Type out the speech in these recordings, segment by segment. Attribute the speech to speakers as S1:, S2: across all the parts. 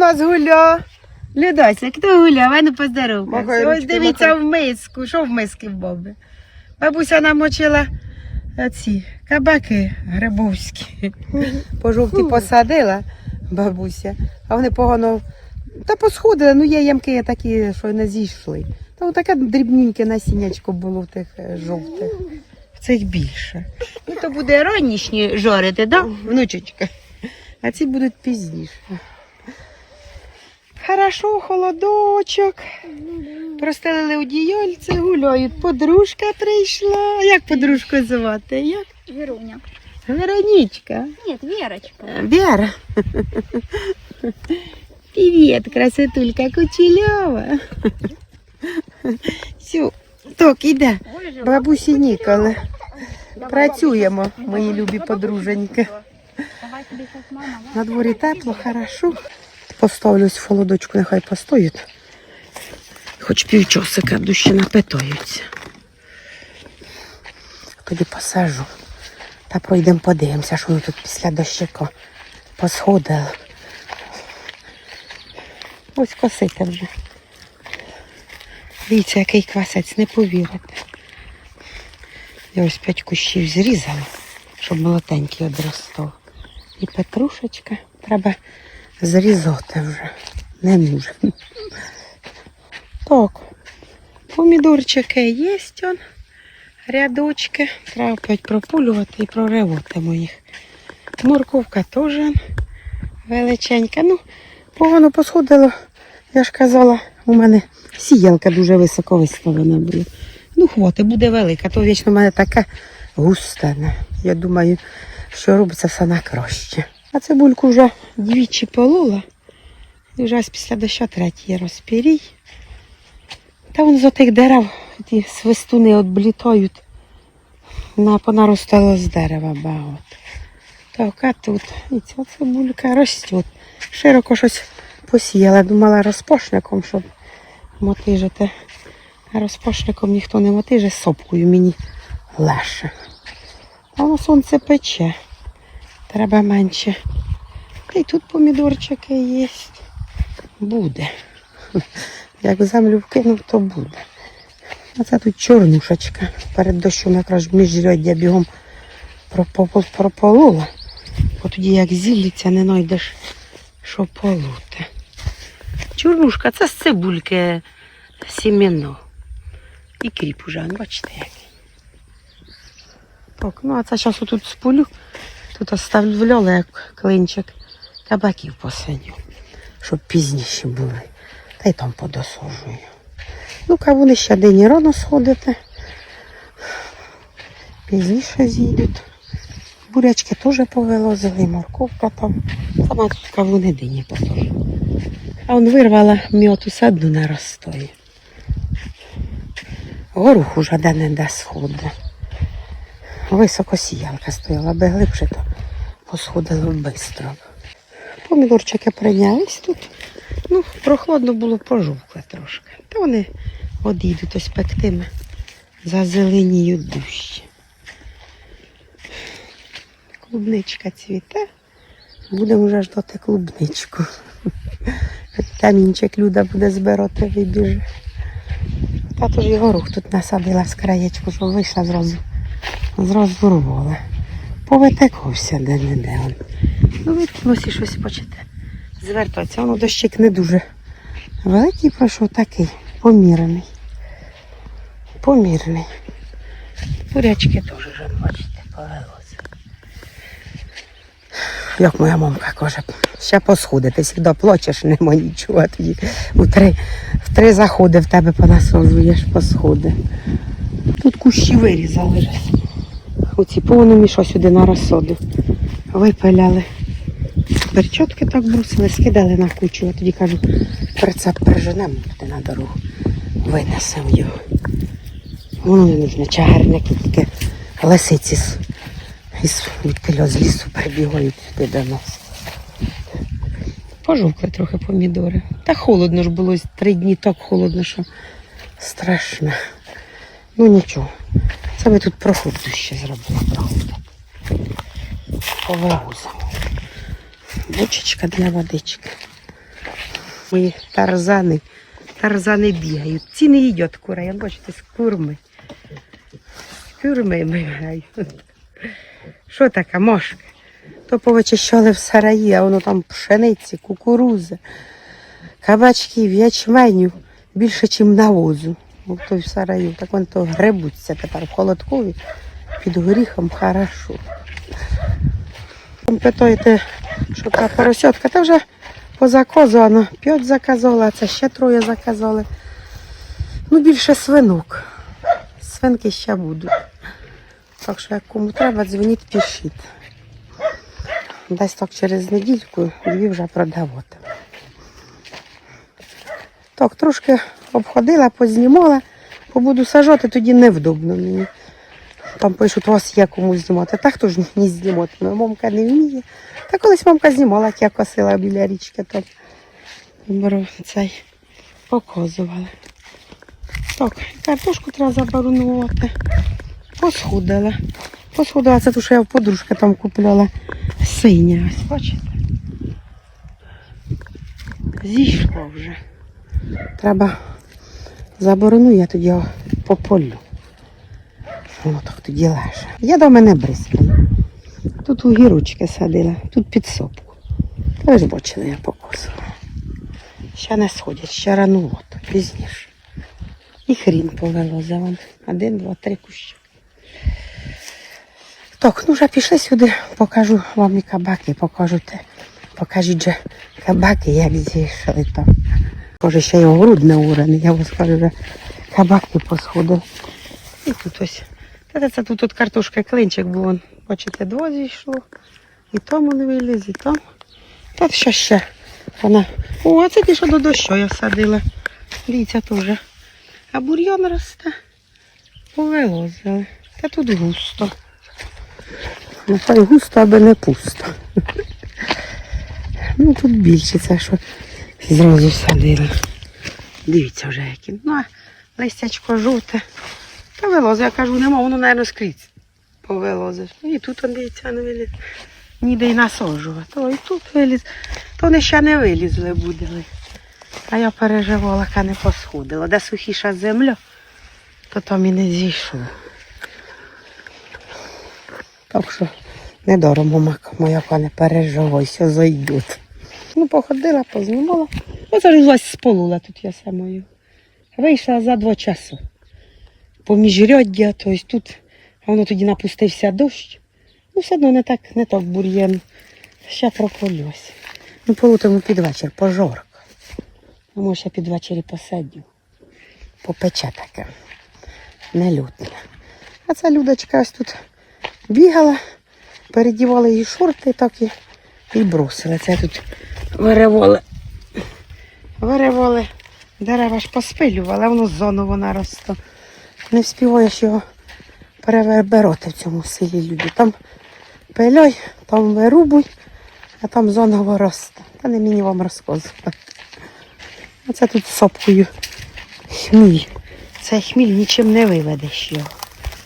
S1: У нас гуля. Людося, хто гуля? Мене поздоровкався.
S2: Махай
S1: Ось дивіться
S2: махай.
S1: в миску. Що в миски в Боби? Бабуся намочила ці кабаки грибовські. По жовті посадила бабуся, а вони погано та посходили, ну є ямки такі, що не зійшли. Та таке дрібненьке насіннячко було в тих е, жовтих. В цих більше. Ну то буде ранішні жорити, да, внучечка? А ці будуть пізніше. Хорошо, холодочок. Простелили одіяльце, гуляють. Подружка прийшла. Як подружку звати? Як?
S3: Веруня.
S1: Веронічка.
S3: Нет, Верочка.
S1: Е, Вера. Привіт, красотулька Кучельова. Все, так, іде. Бабусі Ніколи. Працюємо, мої любі подруженьки. На дворі тепло, хорошо. Поставлюсь в холодочку, нехай постоять. Хоч півчасика дужче напитаються. Тоді посажу. Та пройдемо подивимося, що воно тут після дощика посходило. Ось косити вже. Дивіться, який квасець, не повірите. Я ось п'ять кущів зрізала, щоб молотенький одростав. І петрушечка треба зрізати вже. Не нужен. Так, помідорчики є, он, рядочки. Треба опять пропулювати і прориватимо їх. Морковка теж величенька. Ну, погано посходило. Я ж казала, у мене сіялка дуже високо виставлена була. Ну, хвати, буде велика, то вічно в мене таке густане. Я думаю, що робиться все на краще. А цибульку вже двічі полола. І вже після дощу третій розпірій. Та вон з тих дерев ті свистуни облітають. На, понаростало з дерева багато. Так, а тут і ця цибулька росте. Широко щось посіяла. Думала розпашником, щоб мотижити. А розпашником ніхто не мотиже, сопкою мені легше. А воно сонце пече. Треба менше. Й тут помідорчики є. Буде. Як землю вкинув, то буде. А це тут чорнушечка. Перед дощом якраз міжряддя бігом пропо- прополола. Бо тоді як зілліться, не знайдеш, що полути. Чорнушка, це з цибульки сіменно. І кріп уже, бачите який. Так, ну а це зараз тут сполю. Тут оставляли як клинчик кабаків посадю, щоб пізніші були. Та й там подосожую. Ну, кавуни ще дині рано сходити. Пізніше зійдуть. Бурячки теж повилозили, морковка там. Сама тут кавуни дині посажу. А он вирвала м'ят усе одну не розстоє. Уже де-не-де сходить. Високо сіялка стояла, аби глибше, то посходило швидко. Помідорчики прийнялись тут. Ну, прохладно було пожовкле трошки. Та вони одійдуть ось пектими, зазеленіють дужче. Клубничка цвіте. Будемо вже ждати клубничку. Камінчик люда буде збирати, вибіже. Тато ж і горох тут насадила з краєчку, що вийшла зразу. Зразу рвала. Повитекався де-не-де. Ну, ви ось щось почите звертатися. Воно дощик не дуже великий пройшов, такий помірений. Помірний. Бурячки теж вже, бачите, повелося. Як моя мамка каже, ще посходи, ти завжди плачеш, нема нічого, тоді у три, в три заходи в тебе понасаджуєш посходи. Тут кущі вирізали. Оці повномі що сюди на розсоду. Випиляли. Перчотки так брусили, скидали на кучу. Я тоді кажу, прицеп переженемо туди на дорогу. Винесемо його. Воно не нужно, чагарники тільки лисиці з, із з лісу прибігають сюди до нас. Пожовкли трохи помідори. Та холодно ж було три дні так холодно, що страшно. Ну нічого. Це ми тут проход ще зробили. Проход. Повигузимо. Бочечка для водички. Мої тарзани. Тарзани бігають. Ці не їдять курей, я бачите, з курми. З курми бігають. Що таке, мошка? То повичищали в сараї, а воно там пшениці, кукурузи, кабачків, ячменю більше, ніж навозу. У той сараю. Так вони то гребуться тепер в холодкові під горіхом хорошо. Питаєте, що та поросятка, та вже позаказано. П'ять заказала, а це ще троє заказали. Ну, більше свинок. Свинки ще будуть. Так що, як кому треба, дзвоніть, пишіть. Десь так через недільку дві вже продавати. Так, трошки обходила, познімала, бо буду сажати, тоді невдобно мені. Там пишуть, у вас є кому знімати. Та хто ж мені знімати? Ну, мамка не вміє. Та колись мамка знімала, як я косила біля річки, там беру цей показувала. Так, картошку треба забарунувати. Посхудила. Посхудила, це ту, що я в подружки там купляла синя. Ось бачите? Зійшло вже. Треба заборону, я тоді його пополю. Воно так тоді лежа. Я до мене бризкала. Тут у гірочки садила, тут під сопку. Ви ж бачили, я покосила. Ще не сходять, ще ранувато, пізніше. І хрін повело за вам. Один, два, три кущі. Так, ну вже пішли сюди, покажу вам і кабаки, покажу те. Покажіть же кабаки, як зійшли там. Може, ще й огород не я вам скажу, вже кабаки посходили. І тут ось. Та це тут, тут картошка клинчик був, вон, бачите, два зійшло. І там вони виліз, і там. Тут ще ще. Вона. О, це ті, що до дощу я садила. Дивіться теж. А бур'ян росте. Повилозили. Та тут густо. Нехай густо, аби не пусто. Ну тут більше це, що зразу садила. Дивіться вже які. Ну, листячко жовте. Та вилозе, я кажу, нема, воно, мабуть, скрізь повилозе. І тут он, дивіться, не виліз. Ніде й насаджувати. То і тут виліз. То вони ще не вилізли будили. А я переживала, яка не посходила. Де сухіша земля, то там і не зійшло. Так що недорого мака моя не переживай, все зайдуть. Ну, походила, познімала. Оце ж власть сполула тут я самою. Вийшла за два часу. Поміж ряддя, тобто тут, а воно тоді напустився дощ. Ну, все одно не так, не так бур'ян. Ще проколюсь. Ну, полутимо під вечір, пожорка. Ну, може, я під вечері посадю. Попече таке. Нелюдне. А ця людочка ось тут бігала, передівали її шорти так і, і бросили. Це тут виреволи. Виреволи. Дерева ж поспилювали, а воно зоново наросто. Не вспіваєш його перевербероти в цьому селі люди. Там пиляй, там вирубуй, а там зоново росте. Та не мені вам розказувати. Оце тут сопкою хміль. Цей хміль нічим не виведеш його.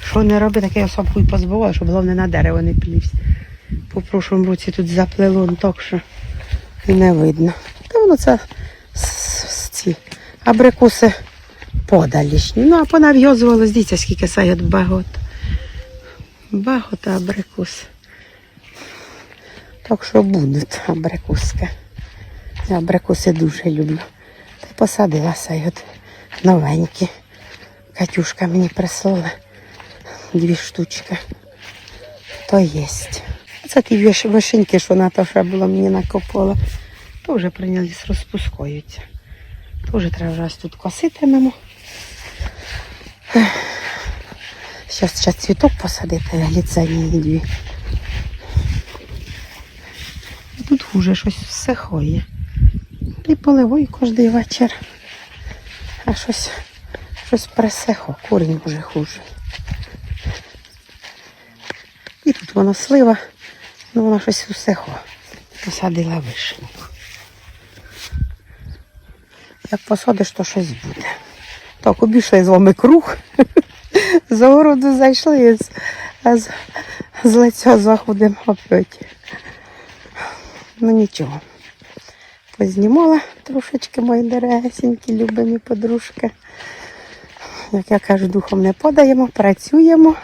S1: Що не роби, таке я сопкою позбиваю, щоб головне на дерево не плівся. По прошлому році тут заплело ну, так, що і не видно. Та воно це ці абрикоси подалішні. Ну, а понав'язувалось, дивіться, скільки сають багато. Багато абрикос. Так що будуть абрикоски. Я абрикоси дуже люблю. Та посадила сайот новенькі. Катюшка мені прислала дві штучки. То єсть. Це ті вишеньки, що Наташа була мені накопала. То вже прийнялись, розпускаються. Тоже треба вже ось тут коситимемо. Зараз ще цвіток посадити, гліценії дві. Тут хуже щось всихає. І поливаю кожен вечір. А щось, щось присихо, корінь вже хуже. І тут вона слива, ну вона щось усихо. Посадила вишеньку. Як посадиш, то щось буде. Так, обійшли з вами круг. З огороду зайшли, а з, з лиця заходимо опять. Ну нічого. Познімала трошечки мої дорогесенькі, любимі подружки. Як я кажу, духом не подаємо, працюємо.